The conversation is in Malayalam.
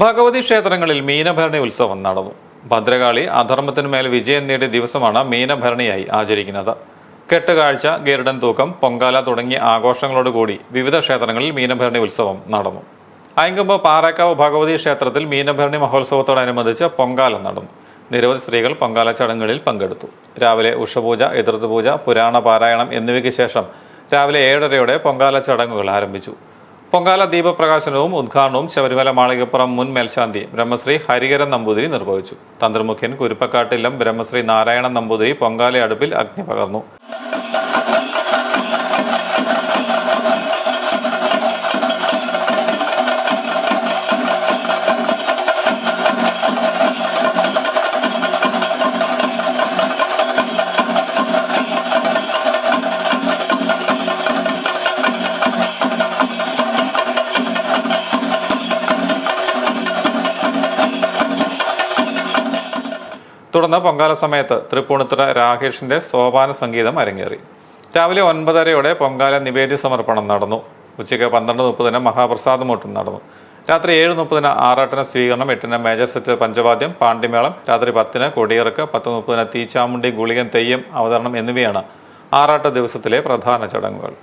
ഭഗവതി ക്ഷേത്രങ്ങളിൽ മീനഭരണി ഉത്സവം നടന്നു. ഭദ്രകാളി അധർമ്മത്തിനുമേൽ വിജയം നേടിയ ദിവസമാണ് മീനഭരണിയായി ആചരിക്കുന്നത്. കെട്ടുകാഴ്ച ഗരുഡൻ തൂക്കം പൊങ്കാല തുടങ്ങിയ ആഘോഷങ്ങളോടുകൂടി വിവിധ ക്ഷേത്രങ്ങളിൽ മീനഭരണി ഉത്സവം നടന്നു. അയങ്കുമ്പ് പാറക്കാവ് ഭഗവതി ക്ഷേത്രത്തിൽ മീനഭരണി മഹോത്സവത്തോടനുബന്ധിച്ച് പൊങ്കാല നടന്നു. നിരവധി സ്ത്രീകൾ പൊങ്കാല ചടങ്ങുകളിൽ പങ്കെടുത്തു. രാവിലെ ഉഷപൂജ എതിർത്തുപൂജ പുരാണ പാരായണം എന്നിവയ്ക്ക് ശേഷം രാവിലെ ഏഴരയോടെ പൊങ്കാല ചടങ്ങുകൾ ആരംഭിച്ചു. പൊങ്കാല ദീപപ്രകാശനവും ഉദ്ഘാടനവും ശബരിമല മാളികപ്പുറം മുൻ മേൽശാന്തി ബ്രഹ്മശ്രീ ഹരികരൻ നമ്പൂതിരി നിർവഹിച്ചു. തന്ത്രമുഖ്യൻ കുരുപ്പക്കാട്ടില്ലം ബ്രഹ്മശ്രീ നാരായണൻ നമ്പൂതിരി പൊങ്കാല അടുപ്പിൽ അഗ്നി പകർന്നു. തുടർന്ന് പൊങ്കാല സമയത്ത് തൃപ്പൂണിത്തുറ രാകേഷിന്റെ സോപാന സംഗീതം അരങ്ങേറി. രാവിലെ ഒൻപതരയോടെ പൊങ്കാല നിവേദ്യ സമർപ്പണം നടന്നു. ഉച്ചയ്ക്ക് പന്ത്രണ്ട് മുപ്പതിന് മഹാപ്രസാദമൂട്ടും നടന്നു. രാത്രി ഏഴ് മുപ്പതിന് ആറാട്ടിന് സ്വീകരണം എട്ടിന് മേജർ സെറ്റ് പഞ്ചവാദ്യം പാണ്ഡിമേളം രാത്രി പത്തിന് കൊടിയിറക്ക് പത്ത് മുപ്പതിന് തീച്ചാമുണ്ടി ഗുളികൻ തെയ്യം അവതരണം എന്നിവയാണ് ആറാട്ട് ദിവസത്തിലെ പ്രധാന ചടങ്ങുകൾ.